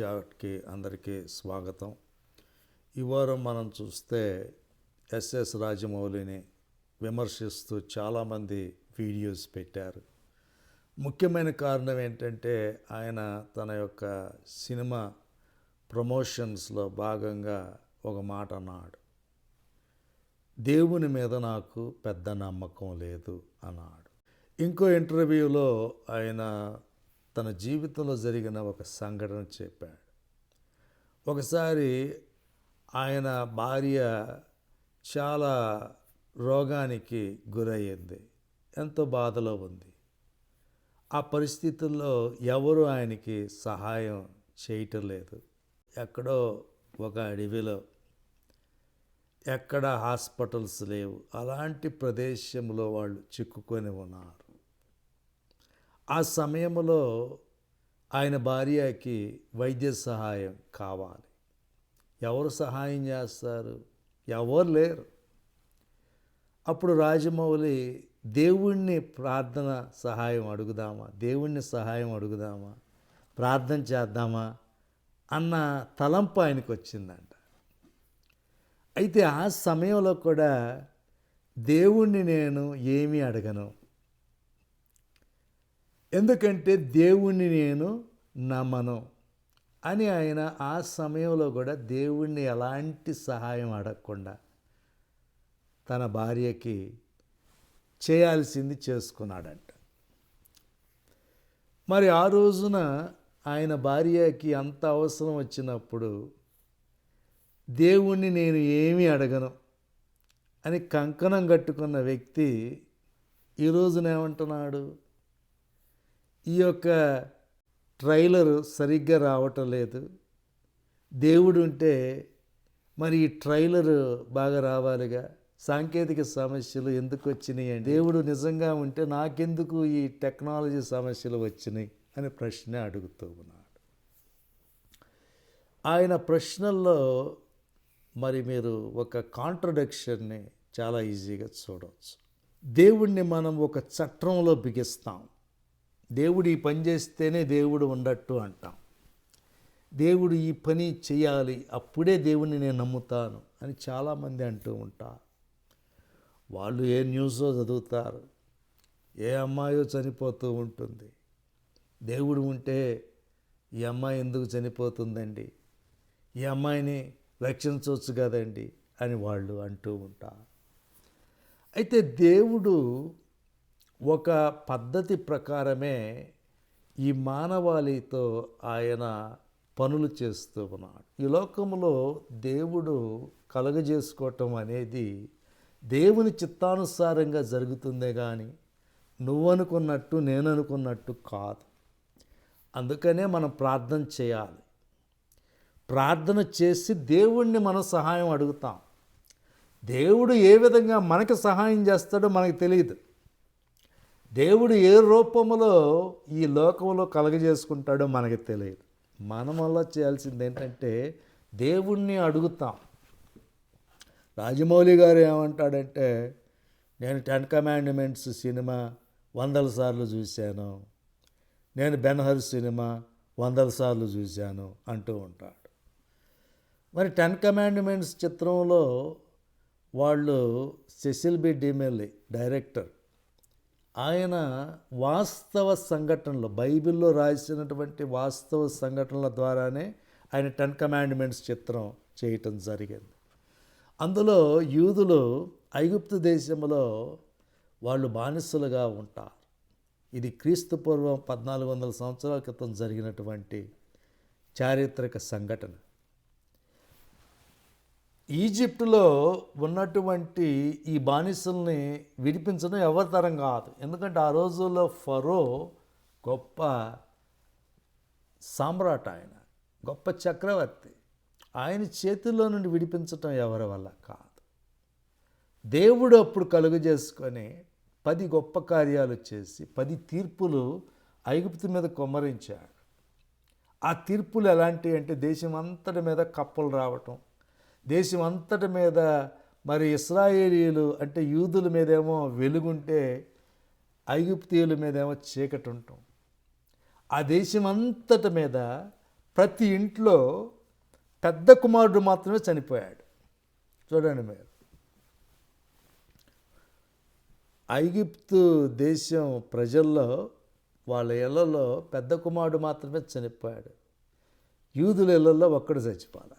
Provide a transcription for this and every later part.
చాట్కి అందరికీ స్వాగతం. ఈ వారం మనం చూస్తే ఎస్ఎస్ రాజమౌళిని విమర్శిస్తూ చాలామంది వీడియోస్ పెట్టారు. ముఖ్యమైన కారణం ఏంటంటే ఆయన తన యొక్క సినిమా ప్రమోషన్స్లో భాగంగా ఒక మాట అన్నాడు. దేవుని మీద నాకు పెద్ద నమ్మకం లేదు అన్నాడు. ఇంకో ఇంటర్వ్యూలో ఆయన తన జీవితంలో జరిగిన ఒక సంఘటన చెప్పాడు. ఒకసారి ఆయన భార్య చాలా రోగానికి గురయ్యింది ఎంతో బాధలో ఉంది. ఆ పరిస్థితుల్లో ఎవరు ఆయనకి సహాయం చేయటం లేదు. ఎక్కడో ఒక అడవిలో ఎక్కడ హాస్పిటల్స్ లేవు. అలాంటి ప్రదేశంలో వాళ్ళు చిక్కుకొని ఉన్నారు. ఆ సమయంలో ఆయన భార్యకి వైద్య సహాయం కావాలి. ఎవరు సహాయం చేస్తారు? ఎవరు లేరు. అప్పుడు రాజమౌళి దేవుణ్ణి ప్రార్థన సహాయం అడుగుదామా? దేవుణ్ణి సహాయం అడుగుదామా? ప్రార్థన చేద్దామా? అన్న తలంపు ఆయనకు వచ్చిందంట. అయితే ఆ సమయంలో కూడా దేవుణ్ణి నేను ఏమీ అడగను. ఎందుకంటే దేవుణ్ణి నేను నమ్మను అని ఆయన ఆ సమయంలో కూడా దేవుణ్ణి ఎలాంటి సహాయం అడగకుండా తన భార్యకి చేయాల్సింది చేసుకున్నాడంట. మరి ఆ రోజున ఆయన భార్యకి అంత అవసరం వచ్చినప్పుడు దేవుణ్ణి నేను ఏమీ అడగను అని కంకణం కట్టుకున్న వ్యక్తి ఈ రోజున ఏమంటున్నాడు? ఈ యొక్క ట్రైలర్ సరిగ్గా రావటం లేదు. దేవుడు ఉంటే మరి ఈ ట్రైలర్ బాగా రావాలిగా. సాంకేతిక సమస్యలు ఎందుకు వచ్చినాయి దేవుడు నిజంగా ఉంటే నాకెందుకు ఈ టెక్నాలజీ సమస్యలు వచ్చినాయి అనే ప్రశ్న అడుగుతూ ఉన్నాడు. ఆయన ప్రశ్నల్లో మరి మీరు ఒక కాంట్రడిక్షన్ని చాలా ఈజీగా చూడవచ్చు దేవుణ్ణి మనం ఒక చట్రంలో బిగిస్తాం. దేవుడు ఈ పని చేస్తేనే దేవుడు ఉండట్టు అంటాం. దేవుడు ఈ పని చేయాలి అప్పుడే దేవుణ్ణి నేను నమ్ముతాను అని చాలామంది అంటూ ఉంటా వాళ్ళు ఏ న్యూసో చదువుతారు ఏ అమ్మాయో చనిపోతూ ఉంటుంది. దేవుడు ఉంటే ఈ అమ్మాయి ఎందుకు చనిపోతుందండి? ఈ అమ్మాయిని రక్షించవచ్చు కదండి అని వాళ్ళు అంటూ ఉంటారు. అయితే దేవుడు ఒక పద్ధతి ప్రకారమే ఈ మానవాళితో ఆయన పనులు చేస్తూ ఉన్నాడు. ఈ లోకంలో దేవుడు కలగజేసుకోవటం అనేది దేవుని చిత్తానుసారంగా జరుగుతుందే కానీ నువ్వు అనుకున్నట్టు నేను అనుకున్నట్టు కాదు. అందుకనే మనం ప్రార్థన చేయాలి. ప్రార్థన చేసి దేవుణ్ణి మనం సహాయం అడుగుతాం. దేవుడు ఏ విధంగా మనకి సహాయం చేస్తాడో మనకు తెలియదు. దేవుడు ఏ రూపంలో ఈ లోకంలో కలగజేసుకుంటాడో మనకి తెలియదు. మనం అలా చేయాల్సింది ఏంటంటే దేవుణ్ణి అడుగుతాం. రాజమౌళి గారు ఏమంటాడంటే నేను టెన్ కమాండ్మెంట్స్ సినిమా వందల సార్లు చూశాను. నేను బెన్హర్ సినిమా వందల సార్లు చూశాను అంటూ ఉంటాడు. మరి టెన్ కమాండ్మెంట్స్ చిత్రంలో వాళ్ళు సెసిల్ బి డిమెల్లి డైరెక్టర్ ఆయన వాస్తవ సంఘటనలు బైబిల్లో రాసినటువంటి వాస్తవ సంఘటనల ద్వారానే ఆయన టెన్ కమాండ్మెంట్స్ చిత్రం చేయటం జరిగింది. అందులో యూదులు ఐగుప్తు దేశంలో వాళ్ళు బానిసలుగా ఉంటారు. ఇది క్రీస్తు పూర్వం పద్నాలుగు వందల సంవత్సరాల క్రితం జరిగినటువంటి చారిత్రక సంఘటన. ఈజిప్టులో ఉన్నటువంటి ఈ బానిసల్ని విడిపించడం ఎవరి తరం కాదు. ఎందుకంటే ఆ రోజుల్లో ఫరో గొప్ప సామ్రాట్ ఆయన గొప్ప చక్రవర్తి. ఆయన చేతుల్లో నుండి విడిపించటం ఎవరి వల్ల కాదు. దేవుడు అప్పుడు కలుగు చేసుకొని పది గొప్ప కార్యాలు చేసి పది తీర్పులు ఐగుప్తు మీద కొమ్మరించాడు. ఆ తీర్పులు ఎలాంటివి అంటే దేశం అంతటి మీద కప్పలు రావటం దేశం అంతటి మీద మరి ఇస్రాయేలీలు అంటే యూదుల మీదేమో వెలుగుంటే ఐగుప్తీయుల మీదేమో చీకటి ఉంటాం ఆ దేశం అంతటి మీద ప్రతి ఇంట్లో పెద్ద కుమారుడు మాత్రమే చనిపోయాడు. చూడండి మీరు. ఐగిప్తు దేశం ప్రజల్లో వాళ్ళ ఇళ్ళలో పెద్ద కుమారుడు మాత్రమే చనిపోయాడు. యూదుల ఇళ్ళలో ఒక్కడు చచ్చిపోవాలి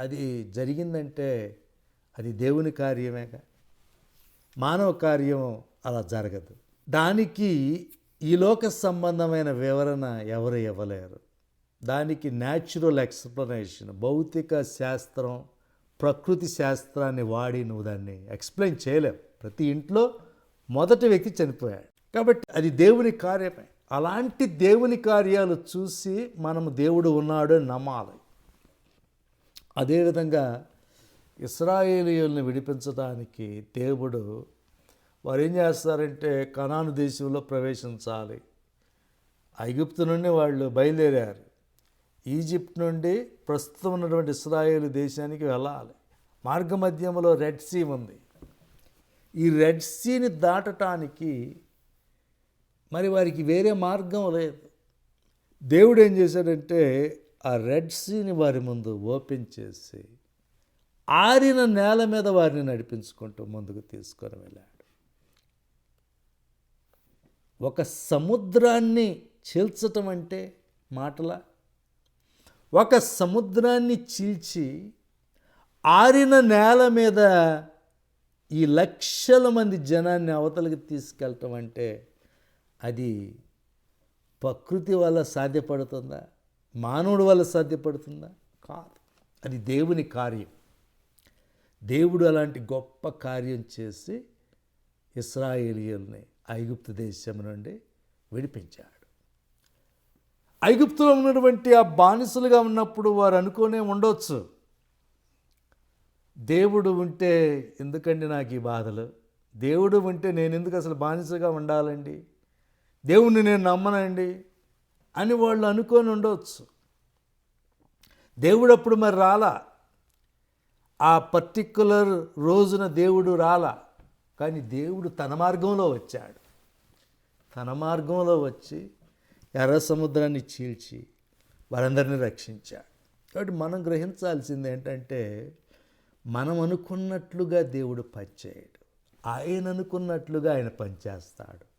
అది జరిగిందంటే అది దేవుని కార్యమేగా. మానవ కార్యం అలా జరగదు. దానికి ఈ లోక సంబంధమైన వివరణ ఎవరు ఇవ్వలేరు. దానికి న్యాచురల్ ఎక్స్ప్లెనేషన్ భౌతిక శాస్త్రం ప్రకృతి శాస్త్రాన్ని వాడి నువ్వు దాన్ని ఎక్స్ప్లెయిన్ చేయలేవు. ప్రతి ఇంట్లో మొదటి వ్యక్తి చనిపోయాడు. కాబట్టి అది దేవుని కార్యమే. అలాంటి దేవుని కార్యాలు చూసి మనము దేవుడు ఉన్నాడు అని నమ్మాలి. అదేవిధంగా ఇస్రాయేలీయుల్ని విడిపించడానికి దేవుడు వారు ఏం చేస్తారంటే కనాను దేశంలో ప్రవేశించాలి. ఐగుప్తు నుండి వాళ్ళు బయలుదేరారు. ఈజిప్ట్ నుండి ప్రస్తుతం ఉన్నటువంటి ఇస్రాయేల్ దేశానికి వెళ్ళాలి. మార్గ మధ్యంలో రెడ్ సీ ఉంది. ఈ రెడ్ సీని దాటటానికి మరి వారికి వేరే మార్గం లేదు. దేవుడు ఏం చేశాడంటే ఆ రెడ్ సీని వారి ముందు ఓపెన్ చేసి ఆరిన నేల మీద వారిని నడిపించుకుంటూ ముందుకు తీసుకొని వెళ్ళాడు. ఒక సముద్రాన్ని చీల్చటం అంటే మాటల? ఒక సముద్రాన్ని చీల్చి ఆరిన నేల మీద ఈ లక్షల మంది జనాన్ని అవతలికి తీసుకెళ్ళటం అంటే అది ప్రకృతి వల్ల సాధ్యపడుతుందా? మానవుడి వల్ల సాధ్యపడుతుందా? కాదు. అది దేవుని కార్యం. దేవుడు అలాంటి గొప్ప కార్యం చేసి ఇస్రాయేలియల్ని ఐగుప్తు దేశం నుండి విడిపించాడు. ఐగుప్తులో ఉన్నటువంటి ఆ బానిసలుగా ఉన్నప్పుడు వారు అనుకోనే ఉండొచ్చు. దేవుడు ఉంటే ఎందుకండి నాకు ఈ బాధలు? దేవుడు ఉంటే నేను ఎందుకు అసలు బానిసగా ఉండాలండి? దేవుణ్ణి నేను నమ్మనండి? అని వాళ్ళు అనుకొని ఉండవచ్చు. దేవుడు అప్పుడు మరి రాలా? ఆ పర్టిక్యులర్ రోజున దేవుడు రాలా? కానీ దేవుడు తన మార్గంలో వచ్చాడు. తన మార్గంలో వచ్చి ఎర్ర సముద్రాన్ని చీల్చి వారందరినీ రక్షించాడు. కాబట్టి మనం గ్రహించాల్సింది ఏంటంటే మనం అనుకున్నట్లుగా దేవుడు పనిచేయడు ఆయన అనుకున్నట్లుగా ఆయన పనిచేస్తాడు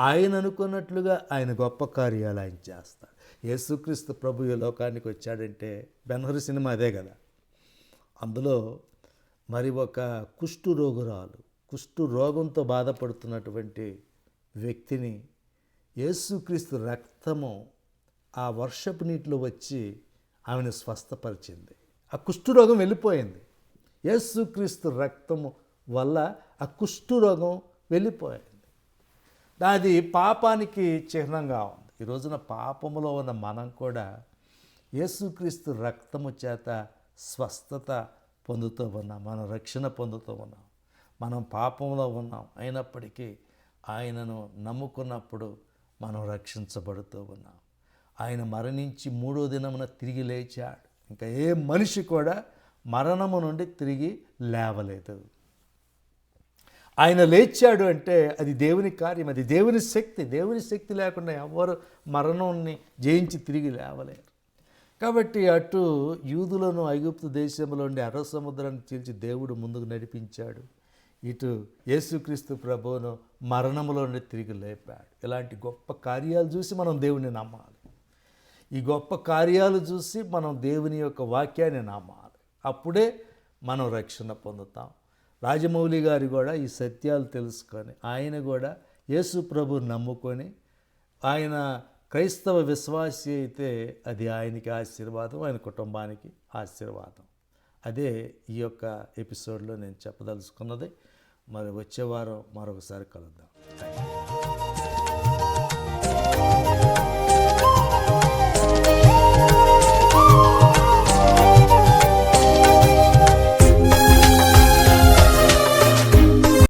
ఆయన అనుకున్నట్లుగా ఆయన గొప్ప కార్యాలు ఆయన చేస్తాడు. యేసుక్రీస్తు ప్రభు ఈ లోకానికి వచ్చాడంటే బెన్హర్ సినిమా అదే కదా. అందులో మరి ఒక కుష్టు రోగురాలు కుష్టు రోగంతో బాధపడుతున్నటువంటి వ్యక్తిని యేసుక్రీస్తు రక్తము ఆ వర్షపు నీటిలో వచ్చి ఆమెను స్వస్థపరిచింది. ఆ కుష్ఠురోగం వెళ్ళిపోయింది. యేసుక్రీస్తు రక్తము వల్ల ఆ కుష్ఠురోగం వెళ్ళిపోయింది. అది పాపానికి చిహ్నంగా ఉంది. ఈ రోజున పాపములో ఉన్న మనం కూడా యేసుక్రీస్తు రక్తము చేత స్వస్థత పొందుతూ ఉన్నాం. మనం రక్షణ పొందుతూ ఉన్నాం. మనం పాపంలో ఉన్నాం. అయినప్పటికీ ఆయనను నమ్ముకున్నప్పుడు మనం రక్షించబడుతూ ఉన్నాం. ఆయన మరణించి మూడో దినమున తిరిగి లేచాడు. ఇంకా ఏ మనిషి కూడా మరణము నుండి తిరిగి లేవలేదు. ఆయన లేచాడు అంటే అది దేవుని కార్యం అది దేవుని శక్తి. దేవుని శక్తి లేకుండా ఎవరు మరణాన్ని జయించి తిరిగి లేవలేరు. కాబట్టి అటు యూదులను ఐగుప్తు దేశంలో ఉండి అర సముద్రాన్ని చీల్చి దేవుడు ముందుకు నడిపించాడు. ఇటు యేసుక్రీస్తు ప్రభువును మరణములోనే నుండి తిరిగి లేపాడు. ఇలాంటి గొప్ప కార్యాలు చూసి మనం దేవుని నమ్మాలి. ఈ గొప్ప కార్యాలు చూసి మనం దేవుని యొక్క వాక్యాన్ని నమ్మాలి. అప్పుడే మనం రక్షణ పొందుతాం. రాజమౌళి గారు కూడా ఈ సత్యాలు తెలుసుకొని ఆయన కూడా యేసు ప్రభు నమ్ముకొని ఆయన క్రైస్తవ విశ్వాసి అయితే అది ఆయనకి ఆశీర్వాదం ఆయన కుటుంబానికి ఆశీర్వాదం. అదే ఈ యొక్క ఎపిసోడ్లో నేను చెప్పదలుచుకున్నది. మరి వచ్చే వారం మరొకసారి కలుద్దాం.